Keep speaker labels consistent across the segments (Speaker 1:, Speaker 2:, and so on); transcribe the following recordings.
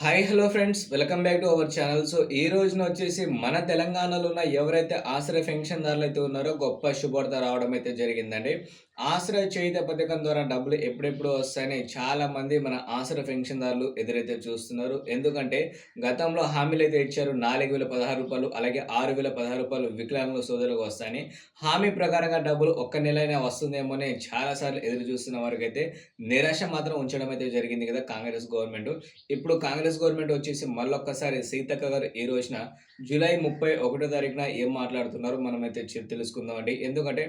Speaker 1: Hi hello friends. Welcome back to our channel. So ఈ రోజున వచ్చేసి మన తెలంగాణలో ఉన్న ఎవరైతే ఆశ్రయ పెన్షన్దారులు అయితే ఉన్నారో గొప్ప శుభార్త రావడం అయితే జరిగిందండి. ఆశ్రయ చేయుత పథకం ద్వారా డబ్బులు ఎప్పుడెప్పుడు వస్తాయని చాలా మంది మన ఆశ్రయ పెన్షన్దారులు ఎదురైతే చూస్తున్నారు. ఎందుకంటే గతంలో హామీలు అయితే ఇచ్చారు నాలుగు వేల పదహారు రూపాయలు అలాగే ఆరు వేల పదహారు రూపాయలు వికలాంగుల సోదరులకు వస్తాయని. హామీ ప్రకారంగా డబ్బులు ఒక్క నెల వస్తుందేమో అని చాలాసార్లు ఎదురు చూస్తున్న వారికైతే నిరాశ మాత్రం ఉంచడం అయితే జరిగింది కదా కాంగ్రెస్ గవర్నమెంట్. ఇప్పుడు కాంగ్రెస్ గవర్నమెంట్ వచ్చేసి మళ్ళొక్కసారి సీతక్క గారు ఈ రోజున జూలై ముప్పై ఒకటో తారీఖున ఏం మాట్లాడుతున్నారో మనమైతే తెలుసుకుందామండి. ఎందుకంటే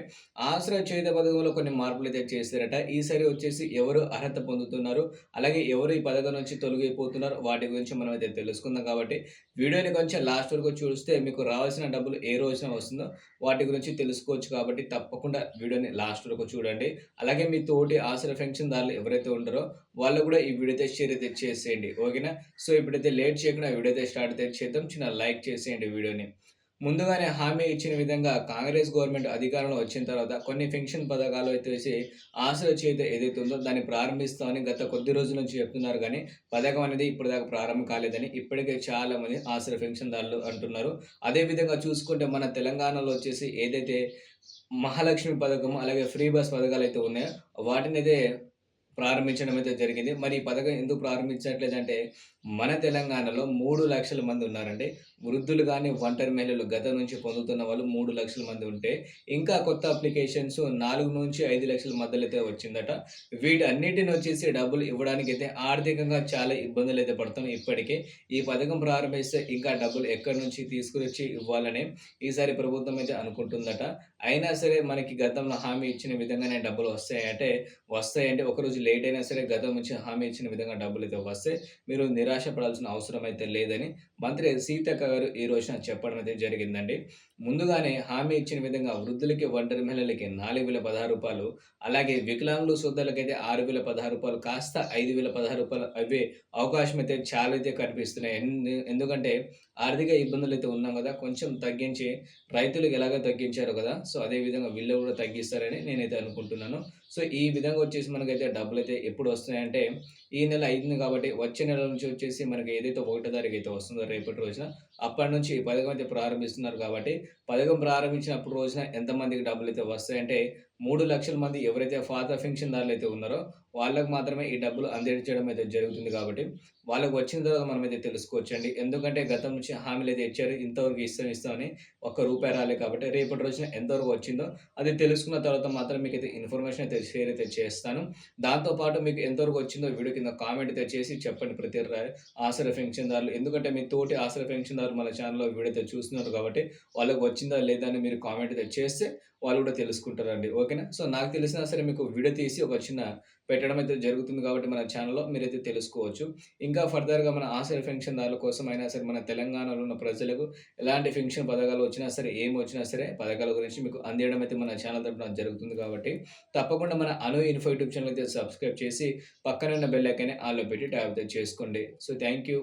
Speaker 1: ఆశ్రయ చేయుత పథకంలో కొన్ని మార్పులు అయితే చేశారట. ఈసారి వచ్చేసి ఎవరు అర్హత పొందుతున్నారు? అలాగే ఎవరు ఈ పథకం నుంచి తొలగిపోతున్నారు? వాటి గురించి మనం అయితే తెలుసుకుందాం కాబట్టి వీడియోని కొంచెం లాస్ట్ వరకు చూస్తే మీకు రావాల్సిన డబ్బులు ఏ రోజున వస్తుందో వాటి గురించి తెలుసుకోవచ్చు కాబట్టి తప్పకుండా వీడియోని లాస్ట్ వరకు చూడండి. అలాగే మీ తోటి ఆశ్రయ పెన్షన్ దారులు ఎవరైతే ఉంటారో వాళ్ళు కూడా ఈ వీడియో అయితే షేర్ అయితే చేసేయండి. ఓకేనా? సో ఇప్పుడైతే లేట్ చేయకుండా వీడియో అయితే స్టార్ట్ అయితే చేద్దాం. చిన్న లైక్ చేసేయండి వీడియోని. ముందుగానే హామీ ఇచ్చిన విధంగా కాంగ్రెస్ గవర్నమెంట్ అధికారంలో వచ్చిన తర్వాత కొన్ని పెన్షన్ పథకాలు అయితే వేసి ఆశల చేత ఏదైతే ఉందో దాన్ని ప్రారంభిస్తామని గత కొద్ది రోజుల నుంచి చెప్తున్నారు. కానీ పథకం అనేది ఇప్పటిదాకా ప్రారంభం కాలేదని ఇప్పటికే చాలా మంది ఆశ్రయ పెన్షన్దారులు అంటున్నారు. అదేవిధంగా చూసుకుంటే మన తెలంగాణలో వచ్చేసి ఏదైతే మహాలక్ష్మి పథకం అలాగే ఫ్రీ బస్ పథకాలు అయితే ఉన్నాయో వాటిని అయితే ప్రారంభించడం అయితే జరిగింది. మరి ఈ పథకం ఎందుకు ప్రారంభించట్లేదంటే మన తెలంగాణలో మూడు లక్షల మంది ఉన్నారండి. వృద్ధులు కానీ ఒంటరి మహిళలు గత నుంచి పొందుతున్న వాళ్ళు మూడు లక్షల మంది ఉంటే ఇంకా కొత్త అప్లికేషన్స్ నాలుగు నుంచి ఐదు లక్షల మధ్యలో అయితే వచ్చిందట. వీటన్నిటిని వచ్చేసి డబ్బులు ఇవ్వడానికి అయితే ఆర్థికంగా చాలా ఇబ్బందులు అయితే పడుతున్నాం ఇప్పటికే ఈ పథకం ప్రారంభిస్తే ఇంకా డబ్బులు ఎక్కడి నుంచి తీసుకుని ఇవ్వాలని ఈసారి ప్రభుత్వం అయితే అనుకుంటుందట. అయినా సరే మనకి గతంలో హామీ ఇచ్చిన విధంగానే డబ్బులు వస్తాయంటే వస్తాయంటే ఒకరోజు లేట్ అయినా సరే గతం నుంచి హామీ ఇచ్చిన విధంగా డబ్బులు అయితే వస్తే మీరు నిరాశ పడాల్సిన అవసరం అయితే లేదని మంత్రి సీతక్క గారు ఈ రోజున చెప్పడం అయితే జరిగిందండి. ముందుగానే హామీ ఇచ్చిన విధంగా వృద్ధులకి ఒంటరి మహిళలకి నాలుగు వేల పదహారు రూపాయలు అలాగే వికలాంగులు సోదరులకైతే ఆరు వేల పదహారు రూపాయలు కాస్త ఐదు వేల పదహారు రూపాయలు అవే అవకాశం అయితే చాలా అయితే కనిపిస్తున్నాయి. ఎందుకంటే ఆర్థిక ఇబ్బందులు అయితే ఉన్నాం కదా కొంచెం తగ్గించి రైతులకు ఎలాగ తగ్గించారు కదా సో అదే విధంగా వీళ్ళు కూడా తగ్గిస్తారని నేనైతే అనుకుంటున్నాను. సో ఈ విధంగా వచ్చేసి మనకైతే డబ్బులు అయితే ఎప్పుడు వస్తున్నాయంటే ఈ నెల అయింది కాబట్టి వచ్చే నెల నుంచి వచ్చేసి మనకి ఏదైతే ఒకటో తారీఖు అయితే వస్తుందో రేపటి రోజున అప్పటి నుంచి పథకం అయితే ప్రారంభిస్తున్నారు కాబట్టి పథకం ప్రారంభించినప్పుడు రోజున ఎంతమందికి డబ్బులు అయితే వస్తాయంటే మూడు లక్షల మంది ఎవరైతే పాత పెన్షన్దారులు అయితే ఉన్నారో వాళ్ళకు మాత్రమే ఈ డబ్బులు అందించడం అయితే జరుగుతుంది కాబట్టి వాళ్ళకి వచ్చిన తర్వాత మనం అయితే తెలుసుకోవచ్చండి. ఎందుకంటే గతం నుంచి హామీలు అయితే ఇచ్చారు ఇంతవరకు ఇస్తాం ఇస్తామని ఒక్క రూపాయి రాలే కాబట్టి రేపటి రోజున ఎంతవరకు వచ్చిందో అది తెలుసుకున్న తర్వాత మాత్రం మీకు అయితే ఇన్ఫర్మేషన్ అయితే షేర్ అయితే చేస్తాను. దాంతోపాటు మీకు ఎంతవరకు వచ్చిందో వీడియో కింద కామెంట్ అయితే చేసి చెప్పండి ప్రతి రా- ఆసరా పెన్షన్దారులు. ఎందుకంటే మీ తోటి ఆసరా పెన్షన్దారులు మన ఛానల్లో వీడియో అయితే చూస్తున్నారు కాబట్టి వాళ్ళకి వచ్చిందా లేదా అని మీరు కామెంట్ అయితే చేస్తే వాళ్ళు కూడా తెలుసుకుంటారండి. ఓకేనా? సో నాకు తెలిసినా సరే మీకు వీడియో తీసి ఒక చిన్న పెట్టడం అయితే జరుగుతుంది కాబట్టి మన ఛానల్లో మీరైతే తెలుసుకోవచ్చు. ఇంకా ఫర్దర్గా మన ఆశయ పెన్షన్దారుల కోసం అయినా సరే మన తెలంగాణలో ఉన్న ప్రజలకు ఎలాంటి పెన్షన్ పథకాలు వచ్చినా సరే ఏం వచ్చినా సరే పథకాల గురించి మీకు అందించడం అయితే మన ఛానల్ తరఫున జరుగుతుంది కాబట్టి తప్పకుండా మన అను ఇన్ఫో యూట్యూబ్ ఛానల్ అయితే సబ్స్క్రైబ్ చేసి పక్కన ఉన్న బెల్ ఐకాన్ని పెట్టి ట్యాప్ అయితే చేసుకోండి. So thank you